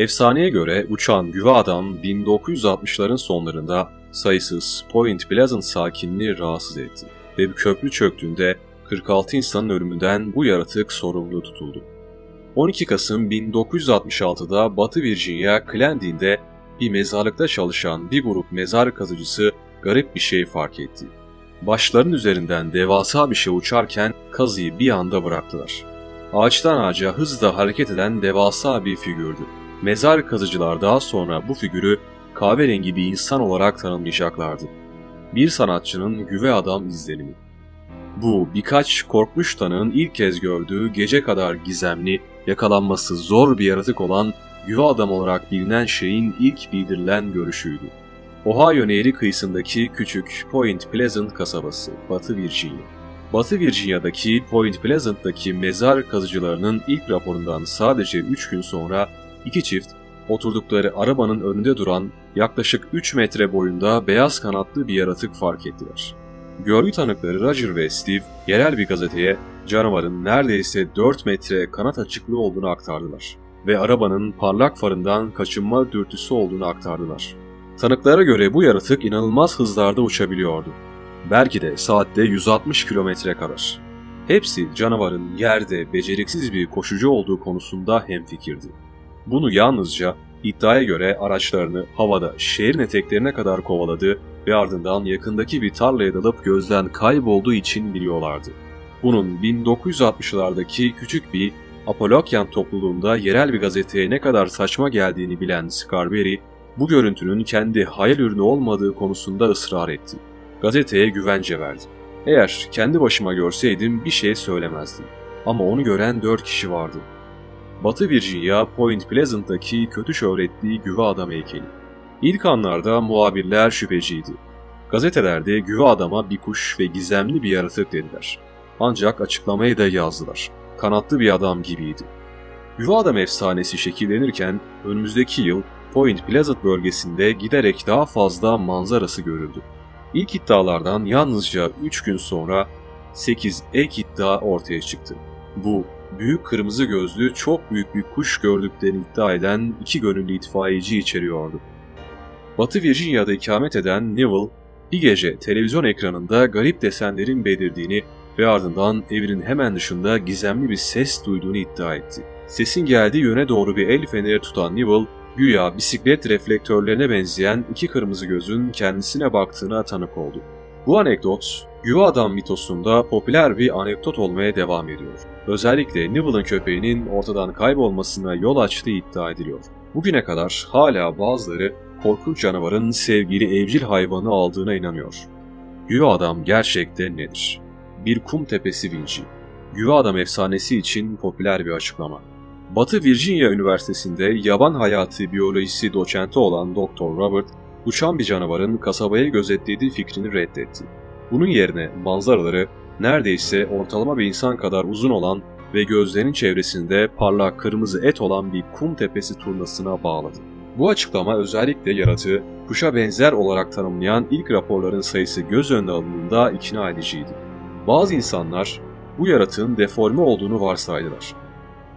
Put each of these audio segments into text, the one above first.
Efsaneye göre uçan güve adam 1960'ların sonlarında sayısız Point Pleasant sakinini rahatsız etti ve bir köprü çöktüğünde 46 insanın ölümünden bu yaratık sorumlu tutuldu. 12 Kasım 1966'da Batı Virginia, Glendine'de bir mezarlıkta çalışan bir grup mezar kazıcısı garip bir şey fark etti. Başların üzerinden devasa bir şey uçarken kazıyı bir anda bıraktılar. Ağaçtan ağaca hızla hareket eden devasa bir figürdü. Mezar kazıcılar daha sonra bu figürü kahverengi bir insan olarak tanımlayacaklardı. Bir sanatçının güve adam izlenimi. Bu birkaç korkmuş tanığın ilk kez gördüğü gece kadar gizemli, yakalanması zor bir yaratık olan güve adam olarak bilinen şeyin ilk bildirilen görüşüydü. Ohio Nehri kıyısındaki küçük Point Pleasant kasabası, Batı Virginia. Batı Virginia'daki Point Pleasant'taki mezar kazıcılarının ilk raporundan sadece 3 gün sonra iki çift oturdukları arabanın önünde duran yaklaşık 3 metre boyunda beyaz kanatlı bir yaratık fark ettiler. Görgü tanıkları Roger ve Steve yerel bir gazeteye canavarın neredeyse 4 metre kanat açıklığı olduğunu aktardılar ve arabanın parlak farından kaçınma dürtüsü olduğunu aktardılar. Tanıklara göre bu yaratık inanılmaz hızlarda uçabiliyordu. Belki de saatte 160 kilometre kadar. Hepsi canavarın yerde beceriksiz bir koşucu olduğu konusunda hemfikirdi. Bunu yalnızca iddiaya göre araçlarını havada şehrin eteklerine kadar kovaladı ve ardından yakındaki bir tarlaya dalıp gözden kaybolduğu için biliyorlardı. Bunun 1960'lardaki küçük bir Apolokyan topluluğunda yerel bir gazeteye ne kadar saçma geldiğini bilen Scarberry, bu görüntünün kendi hayal ürünü olmadığı konusunda ısrar etti. Gazeteye güvence verdi. Eğer kendi başıma görseydim bir şey söylemezdim. Ama onu gören dört kişi vardı. Batı Virginia, Point Pleasant'taki kötü şöhretli güve adam heykeli. İlk anlarda muhabirler şüpheciydi. Gazetelerde güve adama bir kuş ve gizemli bir yaratık dediler. Ancak açıklamayı da yazdılar. Kanatlı bir adam gibiydi. Güve adam efsanesi şekillenirken önümüzdeki yıl Point Pleasant bölgesinde giderek daha fazla manzarası görüldü. İlk iddialardan yalnızca 3 gün sonra 8 ek iddia ortaya çıktı. Bu büyük kırmızı gözlü çok büyük bir kuş gördüklerini iddia eden iki gönüllü itfaiyeci içeriyordu. Batı Virginia'da ikamet eden Neville, bir gece televizyon ekranında garip desenlerin belirdiğini ve ardından evinin hemen dışında gizemli bir ses duyduğunu iddia etti. Sesin geldiği yöne doğru bir el feneri tutan Neville, güya bisiklet reflektörlerine benzeyen iki kırmızı gözün kendisine baktığına tanık oldu. Bu anekdot, Güve Adam mitosunda popüler bir anekdot olmaya devam ediyor. Özellikle Nibble'ın köpeğinin ortadan kaybolmasına yol açtığı iddia ediliyor. Bugüne kadar hala bazıları korkunç canavarın sevgili evcil hayvanı aldığına inanıyor. Güve Adam gerçekten nedir? Bir kum tepesi vinci. Güve Adam efsanesi için popüler bir açıklama. Batı Virginia Üniversitesi'nde yaban hayatı biyolojisi doçenti olan Dr. Robert, uçan bir canavarın kasabayı gözetlediği fikrini reddetti. Bunun yerine manzaraları neredeyse ortalama bir insan kadar uzun olan ve gözlerinin çevresinde parlak kırmızı et olan bir kum tepesi turnasına bağladı. Bu açıklama özellikle yaratığı kuşa benzer olarak tanımlayan ilk raporların sayısı göz önüne alındığında ikna ediciydi. Bazı insanlar bu yaratığın deforme olduğunu varsaydılar.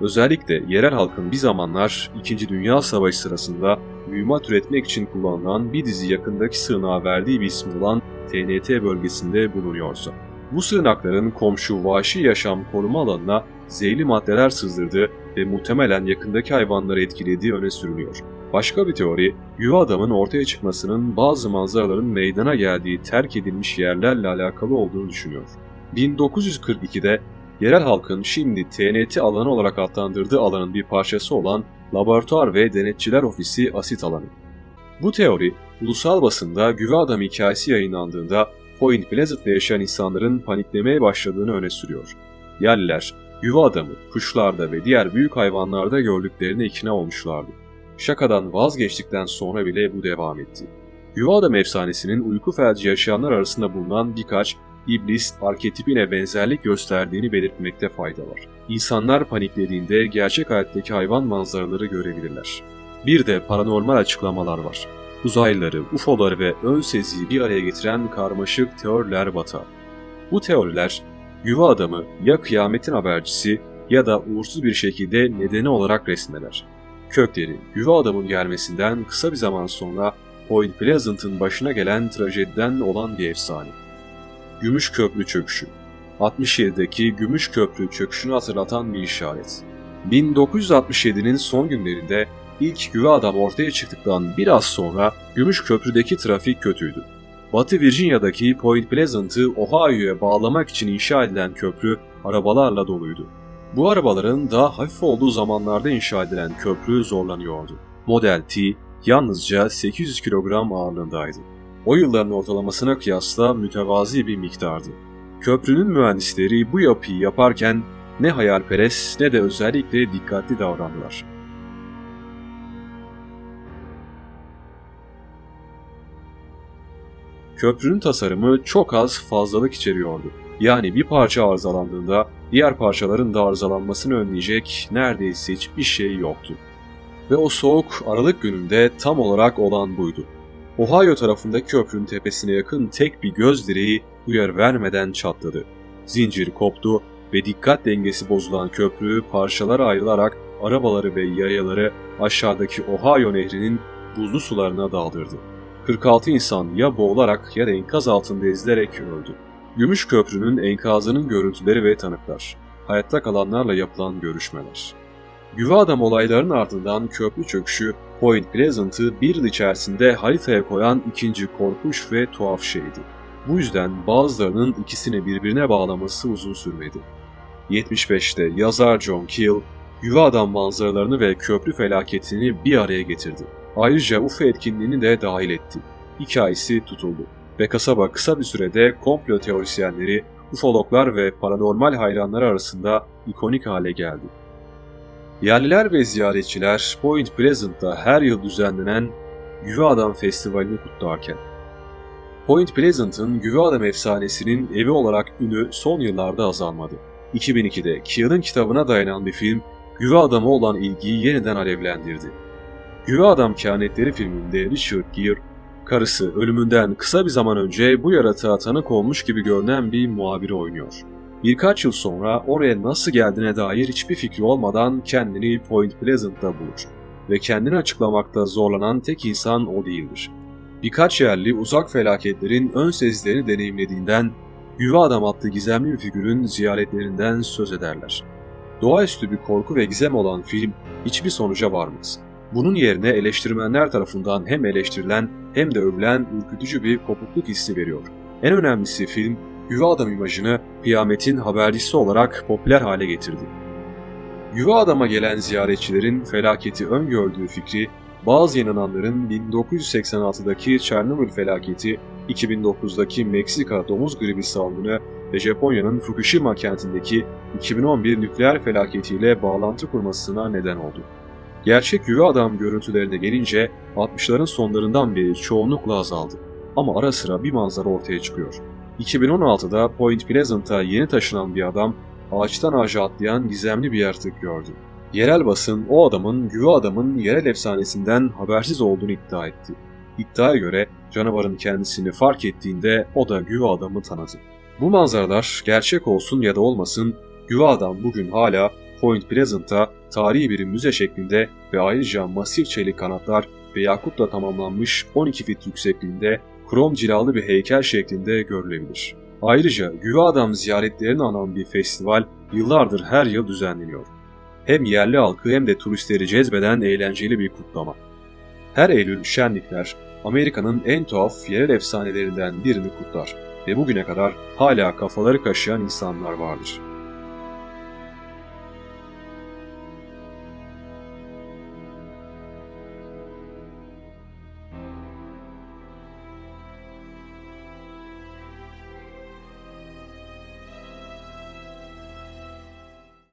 Özellikle yerel halkın bir zamanlar 2. Dünya Savaşı sırasında mühimmat üretmek için kullanılan bir dizi yakındaki sığınağa verdiği bir ismi olan TNT bölgesinde bulunuyorsa. Bu sığınakların komşu vahşi yaşam koruma alanına zehirli maddeler sızdırdığı ve muhtemelen yakındaki hayvanları etkilediği öne sürülüyor. Başka bir teori, yuva adamın ortaya çıkmasının bazı manzaraların meydana geldiği terk edilmiş yerlerle alakalı olduğunu düşünüyor. 1942'de yerel halkın şimdi TNT alanı olarak adlandırdığı alanın bir parçası olan Laboratuvar ve Denetçiler Ofisi asit alanı. Bu teori, ulusal basında güve adam hikayesi yayınlandığında Point Pleasant'ta yaşayan insanların paniklemeye başladığını öne sürüyor. Yerliler, yuva adamı, kuşlarda ve diğer büyük hayvanlarda gördüklerine ikna olmuşlardı. Şakadan vazgeçtikten sonra bile bu devam etti. Yuva adam efsanesinin uyku felci yaşayanlar arasında bulunan birkaç iblis arketipine benzerlik gösterdiğini belirtmekte fayda var. İnsanlar paniklediğinde gerçek hayattaki hayvan manzaraları görebilirler. Bir de paranormal açıklamalar var. Uzaylıları, UFO'ları ve ön seziyi bir araya getiren karmaşık teoriler batar. Bu teoriler, yuva adamı ya kıyametin habercisi ya da uğursuz bir şekilde nedeni olarak resmeler. Kökleri, güve adamın gelmesinden kısa bir zaman sonra Point Pleasant'ın başına gelen trajediden olan bir efsane. Gümüş Köprü Çöküşü 67'deki Gümüş Köprü çöküşünü hatırlatan bir işaret. 1967'nin son günlerinde ilk güve adam ortaya çıktıktan biraz sonra Gümüş Köprü'deki trafik kötüydü. Batı Virginia'daki Point Pleasant'ı Ohio'ya bağlamak için inşa edilen köprü arabalarla doluydu. Bu arabaların daha hafif olduğu zamanlarda inşa edilen köprü zorlanıyordu. Model T yalnızca 800 kilogram ağırlığındaydı. O yılların ortalamasına kıyasla mütevazi bir miktardı. Köprünün mühendisleri bu yapıyı yaparken ne hayalperest ne de özellikle dikkatli davrandılar. Köprünün tasarımı çok az fazlalık içeriyordu. Yani bir parça arızalandığında diğer parçaların da arızalanmasını önleyecek neredeyse hiçbir şey yoktu. Ve o soğuk Aralık gününde tam olarak olan buydu. Ohio tarafındaki köprünün tepesine yakın tek bir göz direği uyar vermeden çatladı. Zincir koptu ve dikkat dengesi bozulan köprü parçalara ayrılarak arabaları ve yayaları aşağıdaki Ohio nehrinin buzlu sularına daldırdı. 46 insan ya boğularak ya da enkaz altında ezilerek öldü. Gümüş Köprü'nün enkazının görüntüleri ve tanıklar. Hayatta kalanlarla yapılan görüşmeler. Güve adam olaylarının ardından köprü çöküşü Point Pleasant'ı bir yıl içerisinde haritaya koyan ikinci korkunç ve tuhaf şeydi. Bu yüzden bazılarının ikisini birbirine bağlaması uzun sürmedi. 75'te yazar John Keel, Güve adam manzaralarını ve köprü felaketini bir araya getirdi. Ayrıca UFO etkinliğini de dahil etti. Hikayesi tutuldu ve kasaba kısa bir sürede komplo teorisyenleri, ufologlar ve paranormal hayranları arasında ikonik hale geldi. Yerliler ve ziyaretçiler Point Pleasant'ta her yıl düzenlenen Güve Adam Festivali'ni kutlarken, Point Pleasant'ın Güve Adam efsanesinin evi olarak ünü son yıllarda azalmadı. 2002'de Keel'in kitabına dayanan bir film, Güve Adam'a olan ilgiyi yeniden alevlendirdi. Güve Adam Kehanetleri filminde Richard Gere, karısı ölümünden kısa bir zaman önce bu yaratığa tanık olmuş gibi görünen bir muhabiri oynuyor. Birkaç yıl sonra oraya nasıl geldiğine dair hiçbir fikri olmadan kendini Point Pleasant'ta bulur ve kendini açıklamakta zorlanan tek insan o değildir. Birkaç yerli uzak felaketlerin ön sezilerini deneyimlediğinden Güve Adam adlı gizemli bir figürün ziyaretlerinden söz ederler. Doğaüstü bir korku ve gizem olan film hiçbir sonuca varmaz. Bunun yerine eleştirmenler tarafından hem eleştirilen hem de övülen ürkütücü bir kopukluk hissi veriyor. En önemlisi film, Güve Adam imajını kıyametin habercisi olarak popüler hale getirdi. Güve Adam'a gelen ziyaretçilerin felaketi öngördüğü fikri, bazı inananların 1986'daki Çernobil felaketi, 2009'daki Meksika domuz gribi salgını ve Japonya'nın Fukushima kentindeki 2011 nükleer felaketiyle bağlantı kurmasına neden oldu. Gerçek güve adam görüntülerine gelince 60'ların sonlarından beri çoğunlukla azaldı. Ama ara sıra bir manzara ortaya çıkıyor. 2016'da Point Pleasant'a yeni taşınan bir adam ağaçtan ağaca atlayan gizemli bir yaratık gördü. Yerel basın o adamın güve adamın yerel efsanesinden habersiz olduğunu iddia etti. İddiaya göre canavarın kendisini fark ettiğinde o da güve adamı tanıdı. Bu manzaralar gerçek olsun ya da olmasın güve adam bugün hala Point Pleasant'ta tarihi bir müze şeklinde ve ayrıca masif çelik kanatlar ve yakutla tamamlanmış 12 fit yüksekliğinde krom cilalı bir heykel şeklinde görülebilir. Ayrıca Güve Adam ziyaretlerini alan bir festival yıllardır her yıl düzenleniyor. Hem yerli halkı hem de turistleri cezbeden eğlenceli bir kutlama. Her Eylül şenlikler Amerika'nın en tuhaf yerel efsanelerinden birini kutlar ve bugüne kadar hala kafaları kaşıyan insanlar vardır.